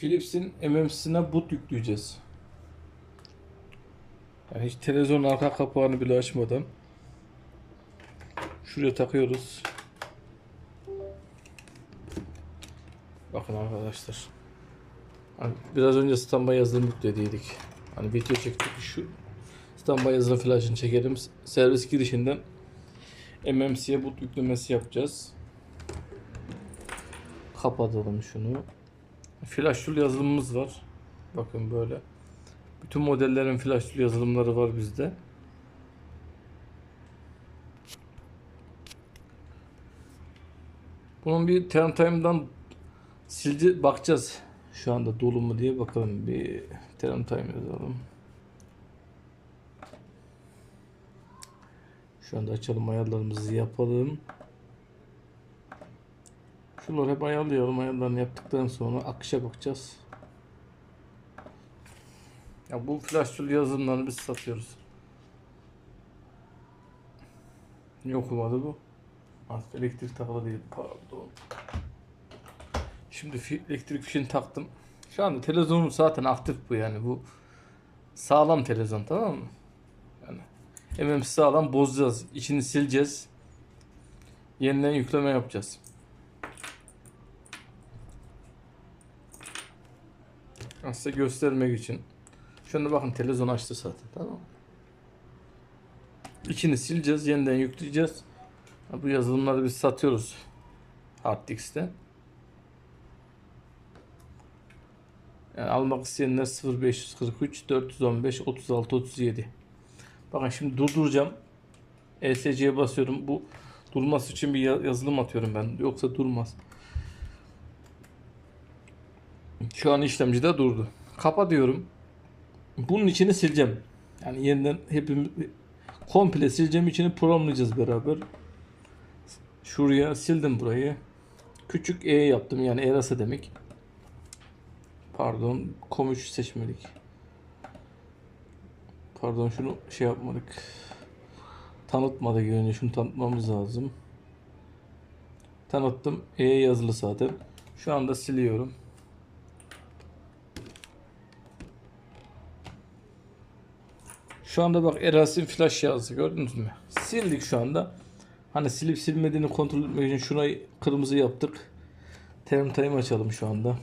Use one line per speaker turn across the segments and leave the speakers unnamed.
Philips'in MMC'sine boot yükleyeceğiz. Yani hiç televizyonun arka kapağını bile açmadan şuraya takıyoruz. Bakın arkadaşlar. Hani biraz önce standby yazılım yüklediydik. Hani video çektik şu standby yazılım flash'ını çekelim. Servis girişinden MMC'ye boot yüklemesi yapacağız. Kapatalım şunu. Flash tool yazılımımız var. Bakın böyle. Bütün modellerin flash tool yazılımları var bizde. Bunun bir term time'dan silci bakacağız. Şu anda dolu mu diye bakalım. Bir term time yazalım. Şu anda açalım ayarlarımızı yapalım. Şunları hep ayarlayalım. Ayarlarını yaptıktan sonra akışa bakacağız. Ya bu flash tool yazılımlarını biz satıyoruz. Niye okumadı bu? Artık elektrik takılı değil. Pardon. Şimdi elektrik fişini taktım. Şu anda televizyonum zaten aktif bu yani. Bu sağlam televizyon tamam mı? Yani MMC sağlam bozacağız. İçini sileceğiz. Yeniden yükleme yapacağız. Size göstermek için. Şu anda bakın televizyon açtı zaten tamam mı? İçini sileceğiz, yeniden yükleyeceğiz. Bu yazılımları biz satıyoruz Harddisk'te. Yani almak isteyenler 0543 415 36 37. Bakın şimdi durduracağım. ESC'ye basıyorum. Bu durması için bir ya- yazılım atıyorum ben. Yoksa durmaz. Şu an işlemcide durdu. Kapa diyorum. Bunun içini sileceğim. Yani yeniden hepimiz komple sileceğim içini programlayacağız beraber. Şuraya sildim burayı. Küçük E yaptım yani erası demek. Pardon, kom 3 seçmedik. Pardon şunu şey yapmadık. Tanıtmadık yani şunu tanıtmamız lazım. Tanıttım. E yazılı zaten. Şu anda siliyorum. Şu anda bak Erasin flash yazdı gördünüz mü? Sildik şu anda. Hani silip silmediğini kontrol etmek için şurayı kırmızı yaptık. Term time açalım şu anda.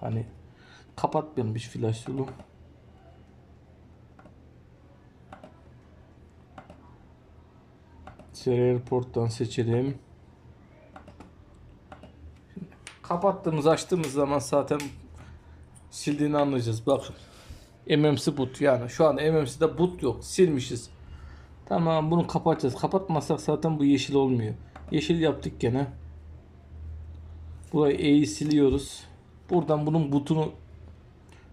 Hani kapatmayalım bir flash yolu. Serial porttan seçelim. Kapattığımız açtığımız zaman zaten sildiğini anlayacağız. Bakın. MMC boot yani şu an MMC'de boot yok. Silmişiz. Tamam bunu kapatacağız. Kapatmazsak zaten bu yeşil olmuyor. Yeşil yaptık gene. Burayı E'yi siliyoruz. Buradan bunun butunu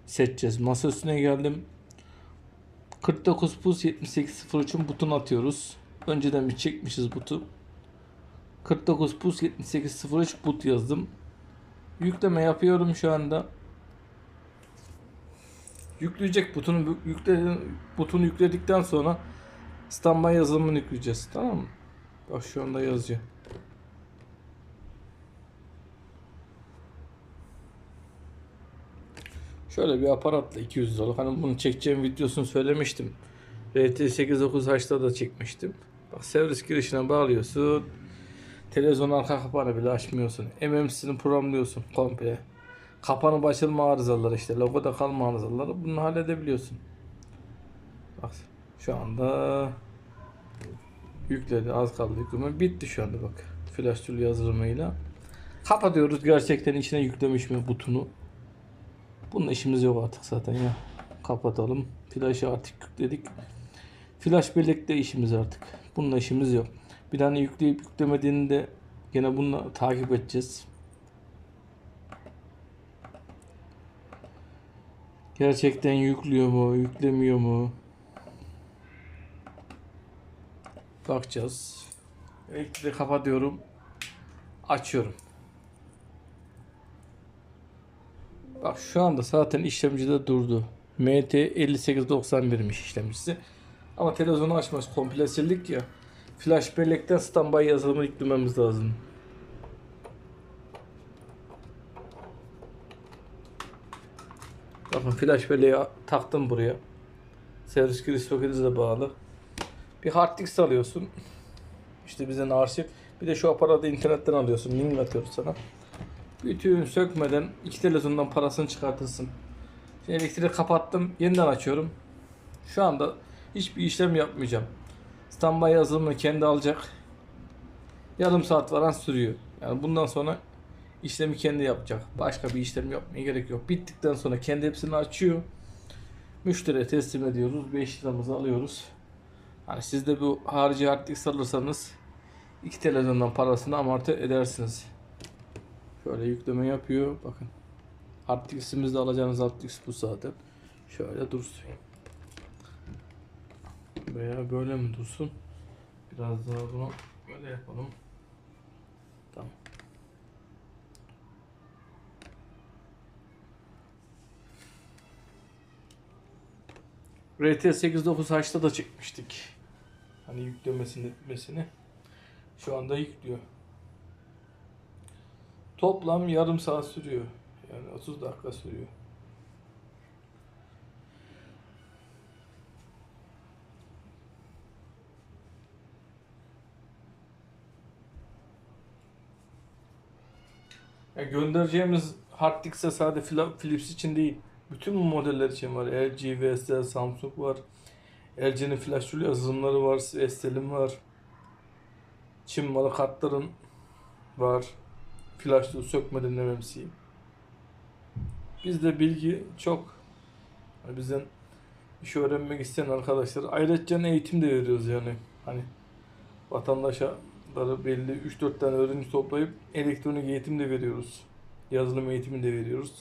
seçeceğiz. Masa üstüne geldim. 49 plus 7803'ün butunu atıyoruz. Önceden bir çekmişiz butu. 49 plus 7803 but yazdım. Yükleme yapıyorum şu anda. Yükleyecek butunu yükle butunu yükledikten sonra standby yazılımını yükleyeceğiz. Tamam mı? Bak şu anda yazıyor. Şöyle bir aparatla 200 liralık. Hani bunu çekeceğim videosunu söylemiştim. RT898'da da çekmiştim. Bak servis girişine bağlıyorsun. Televizyon arka kapağını bile açmıyorsun. MMC'ni programlıyorsun komple. Kapanıp açılma arızaları işte. Logoda kalma arızaları. Bunu halledebiliyorsun. Bak şu anda yükledi. Az kaldı yükleme. Bitti şu anda bak. Flash tool yazılımıyla. Kapatıyoruz. Gerçekten içine yüklemiş mi butunu. Bunun işimiz yok artık zaten ya. Kapatalım. Flash'ı artık yükledik. Flash bellekte işimiz artık. Bununla işimiz yok. Bir tane yükleyip yüklemediğini de gene bununla takip edeceğiz. Gerçekten yüklüyor mu, yüklemiyor mu? Bakacağız. Elektriği kapatıyorum. Açıyorum. Bak şu anda zaten işlemcide durdu. MT 5891'miş işlemcisi. Ama televizyonu açmaz. Komple sildik ya. Flash bellekten standby yazılımı yüklememiz lazım. Bakın flash belleği taktım buraya. Servis giriş soketi de bağlı. Bir hard disk alıyorsun. İşte bizden arşiv. Bir de şu aparatı internetten alıyorsun. Link atıyoruz sana. Bütün sökmeden iki televizyondan parasını çıkartırsın. Şimdi elektriği kapattım. Yeniden açıyorum. Şu anda hiçbir işlem yapmayacağım. Standby yazılımını kendi alacak. Yarım saat falan sürüyor. Yani bundan sonra işlemi kendi yapacak. Başka bir işlem yapmaya gerek yok. Bittikten sonra kendi hepsini açıyor. Müşteriye teslim ediyoruz. 5 liramızı alıyoruz. Hani siz de bu harici hard disk alırsanız iki televizyondan parasını amorti edersiniz. Şöyle yükleme yapıyor. Bakın. Hard diskimizde alacağınız hard bu zaten. Şöyle dursun. Veya böyle mi dursun? Biraz daha bunu böyle yapalım. RT89H'da da çekmiştik. Hani yüklemesini etmesini. Şu anda yüklüyor. Toplam yarım saat sürüyor. Yani 30 dakika sürüyor. Yani göndereceğimiz hard disk'e sadece Philips için değil. Bütün bu modeller için var. LG, Vestel, Samsung var. LG'nin flash tool yazılımları var. Vestel'in var. Çin malı kartların var. Flash tool sökmeden MMC. Bizde bilgi çok. Bizden iş öğrenmek isteyen arkadaşlar. Ayrıca eğitim de veriyoruz yani. Hani vatandaşa belli 3-4 tane öğrenci toplayıp elektronik eğitim de veriyoruz. Yazılım eğitimi de veriyoruz.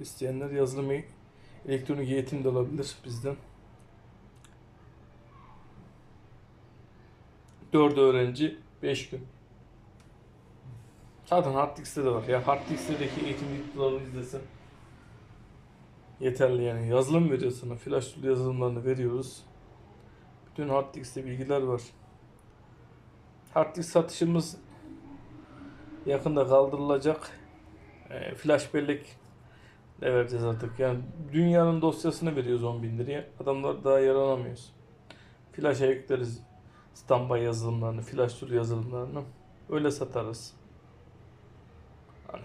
İsteyenler yazılım e- elektronik eğitim de alabilir bizden. 4 öğrenci 5 gün. Zaten hard disk'te de var. Ya hard disk'teki eğitim videolarını izlesin. Yeterli yani. Yazılım veriyor sana. Flash tool yazılımlarını veriyoruz. Bütün hard disk'te bilgiler var. Hard disk satışımız yakında kaldırılacak. E, flash bellek vereceğiz artık. Yani dünyanın dosyasını veriyoruz 10 bin liraya. Adamlar daha yaranamıyoruz. Flash'a yükleriz standby yazılımlarını, flash tool yazılımlarını. Öyle satarız. Hani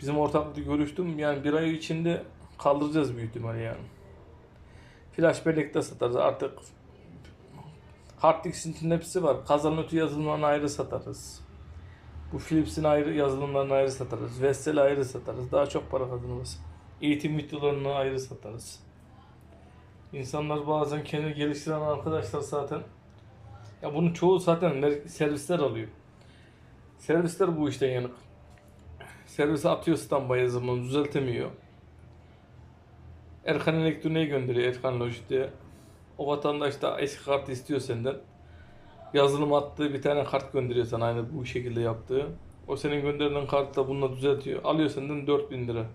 bizim ortaklıkta görüştüm. Yani bir ay içinde kaldıracağız büyük ihtimalle yani. Flash bellek de satarız. Artık hard disk'in hepsi var. Kazanötü yazılımlarını ayrı satarız. Bu Philips'in ayrı yazılımlarını ayrı satarız. Vestel'i ayrı satarız. Daha çok para kazanırız. Eğitim videolarını ayrı satarız. İnsanlar bazen kendi geliştiren arkadaşlar zaten ya bunun çoğu zaten servisler alıyor. Servisler bu işten yanık. Servise atıyor standby yazılımını düzeltemiyor. Erkan Elektronik'e gönderiyor Erkan Lojit'e. O vatandaş da eski kart istiyor senden. Yazılım attığı bir tane kart gönderiyor sana aynı bu şekilde yaptığı. O senin gönderilen kartı da bununla düzeltiyor. Alıyor senden 4000 lira.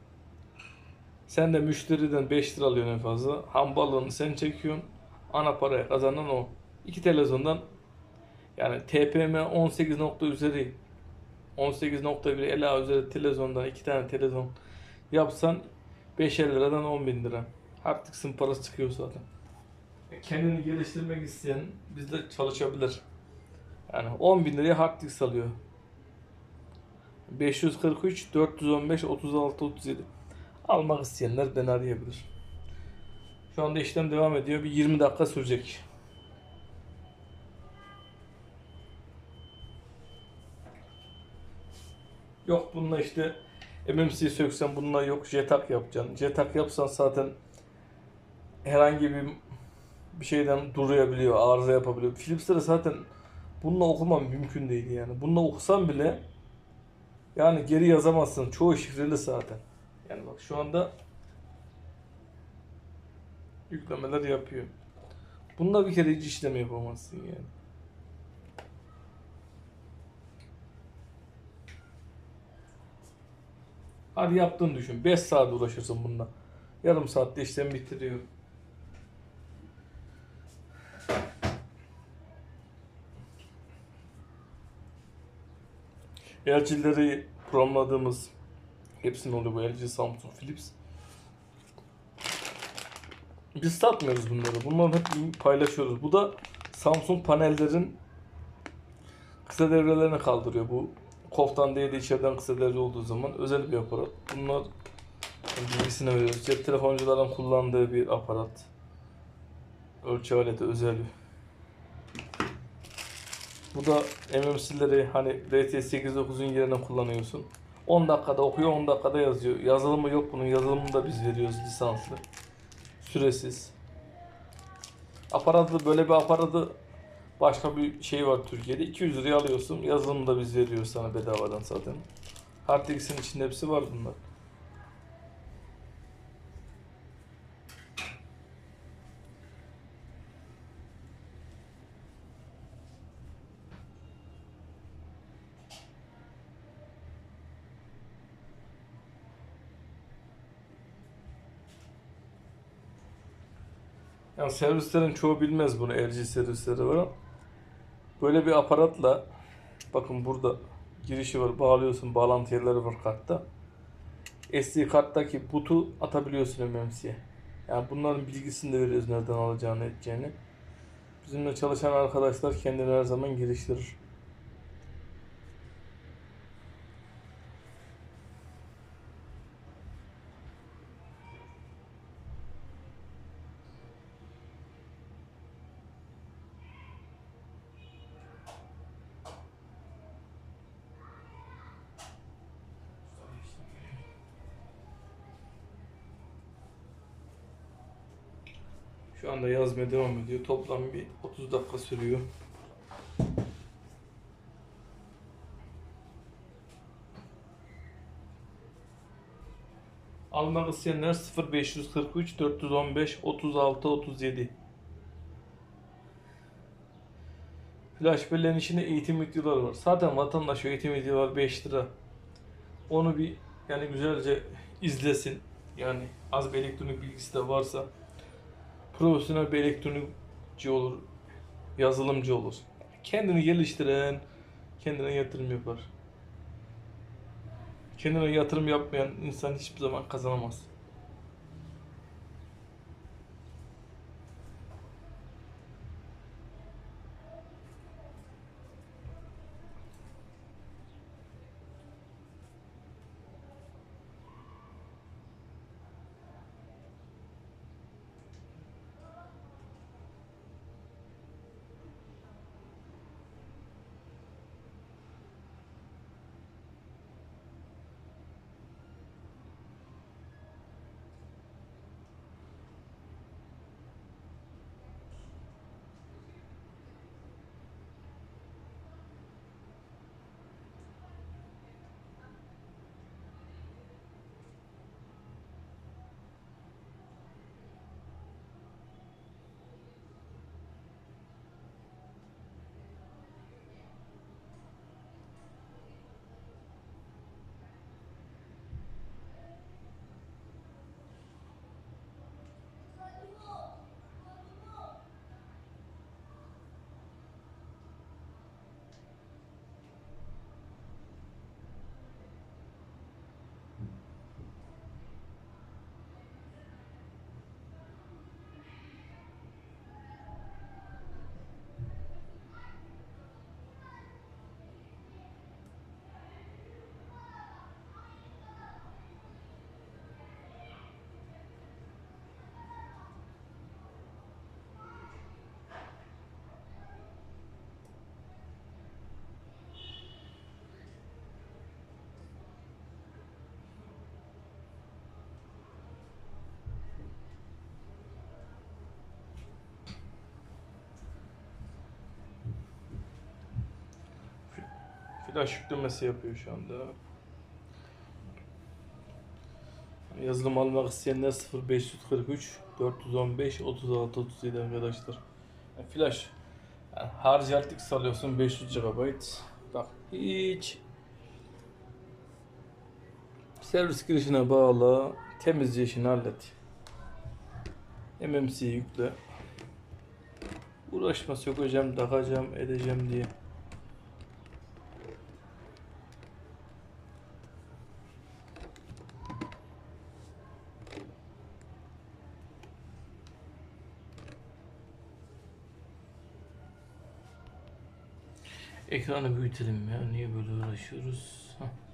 Sen de müşteriden 5 lira alıyorsun en fazla. Ham balığını sen çekiyorsun. Ana parayı kazanan o. İki televizyondan yani TPM 18 nokta üzeri 18.1 ela üzeri televizyondan iki tane televizyon yapsan 5'er liradan 10 bin lira. Disk'in parası çıkıyor zaten. Kendini geliştirmek isteyen bizde çalışabilir. Yani 10 bin liraya hard disk alıyor. 543 415 36 37 almak isteyenler beni arayabilir. Şu anda işlem devam ediyor. Bir 20 dakika sürecek. Yok bununla işte MMC söksen bununla yok JTAG yapacaksın. JTAG yapsan zaten herhangi bir bir şeyden duruyabiliyor, arıza yapabiliyor. Philips'te zaten bununla okumam mümkün değil yani. Bununla okusan bile yani geri yazamazsın. Çoğu şifreli zaten. Yani bak şu anda yüklemeler yapıyor. Bununla bir kere hiç işlem yapamazsın yani. Hadi yaptığını düşün. 5 saat uğraşırsın bununla. Yarım saatte işlem bitiriyor. LG'leri programladığımız hepsinin oluyor bu LG, Samsung, Philips. Biz satmıyoruz bunları. Bunları hep paylaşıyoruz. Bu da Samsung panellerin kısa devrelerini kaldırıyor. Bu koftan değil de içeriden kısa devre olduğu zaman özel bir aparat. Bunlar bilgisini veriyoruz. Cep telefoncuların kullandığı bir aparat. Ölçü aleti özel bu da MMC'leri hani RT809'un yerine kullanıyorsun. 10 dakikada okuyor, 10 dakikada yazıyor. Yazılımı yok bunun. Yazılımını da biz veriyoruz lisanslı. Süresiz. Aparatı böyle bir aparatı başka bir şey var Türkiye'de. 200 liraya alıyorsun. Yazılımını da biz veriyoruz sana bedavadan zaten. HardX'in içinde hepsi var bunlar. Yani servislerin çoğu bilmez bunu LG servisleri var. Böyle bir aparatla bakın burada girişi var bağlıyorsun bağlantı yerleri var kartta. SD karttaki butu atabiliyorsun MMC'ye. Yani bunların bilgisini de veriyoruz nereden alacağını edeceğini. Bizimle çalışan arkadaşlar kendini her zaman geliştirir. Şu anda yazmaya devam ediyor. Toplam bir 30 dakika sürüyor. Almak isteyenler 0543 415 36 37. Flash belleğin içinde eğitim videoları var. Zaten vatandaş eğitim videoları 5 lira. Onu bir yani güzelce izlesin. Yani az bir elektronik bilgisi de varsa profesyonel bir elektronikçi olur, yazılımcı olur. Kendini geliştiren, kendine yatırım yapar. Kendine yatırım yapmayan insan hiçbir zaman kazanamaz. Flash yüklemesi yapıyor şu anda. Yazılım almak isteyenler 0543 415 36 37 arkadaşlar. Yani flash yani harici RTX alıyorsun 500 GB. Bak hiç servis girişine bağla, temizce işini hallet. MMC yükle. Uğraşma sökeceğim, takacağım, edeceğim diye. Ekranı büyütelim ya. Niye böyle uğraşıyoruz? Hah.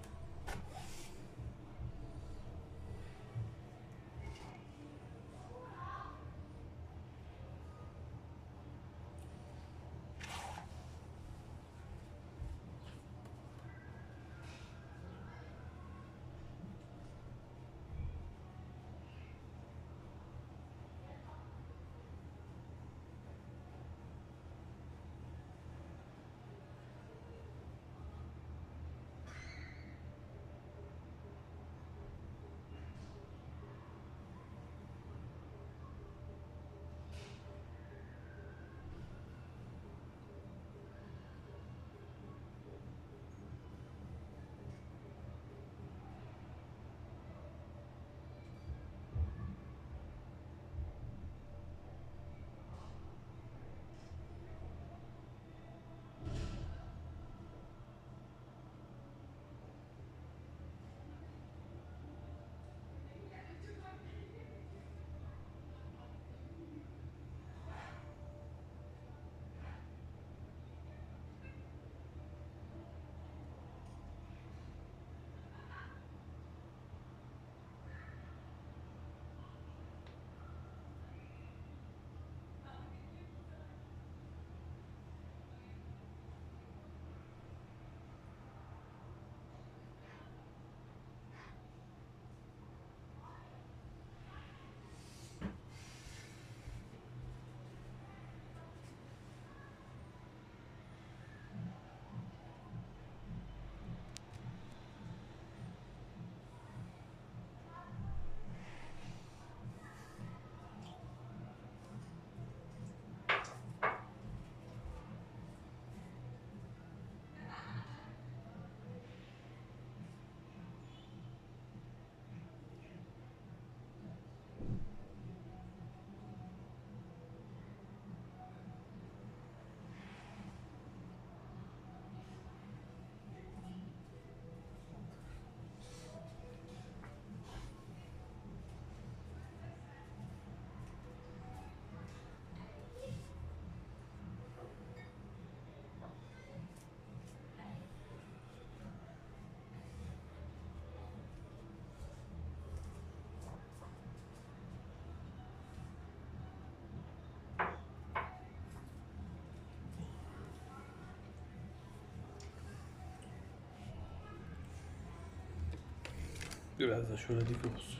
Biraz da şöyle dik olsun.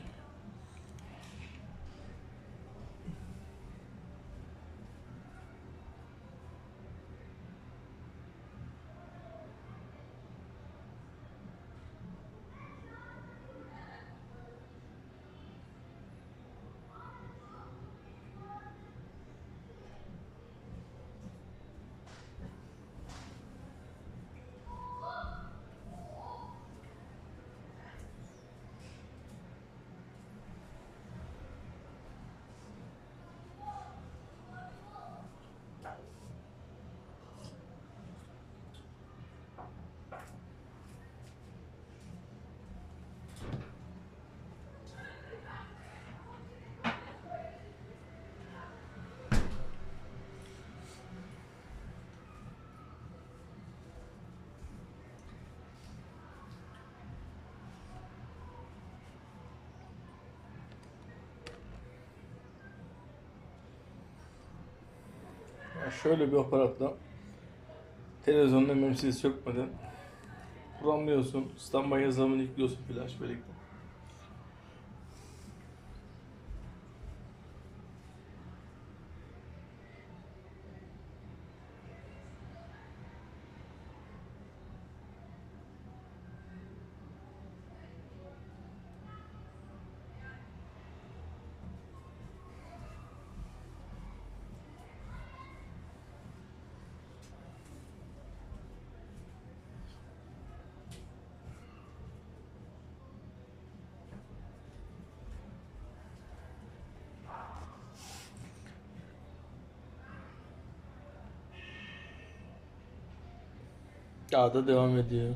Şöyle bir aparatla televizyonun MMC'yi sökmeden programlıyorsun. Standby yazılımını yüklüyorsun flash bellekten. Daha da devam ediyor.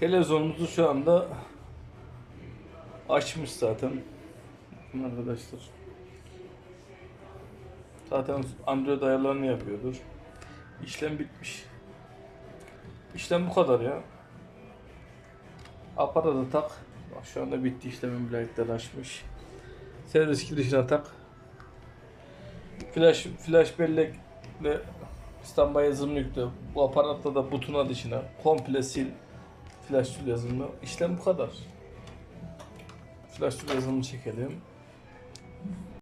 Televizyonumuzu şu anda açmış zaten. Bakın arkadaşlar. Zaten Android ayarlarını yapıyordur. İşlem bitmiş. İşlem bu kadar ya. Aparatı tak. Bak şu anda bitti işlemin bilekleri açmış. Servis girişine tak. Flash flash bellekle standby yazılımı yüklü. Bu aparatta da butona dışına komple sil flash tool yazılımı. İşlem bu kadar. Flash tool yazılımı çekelim.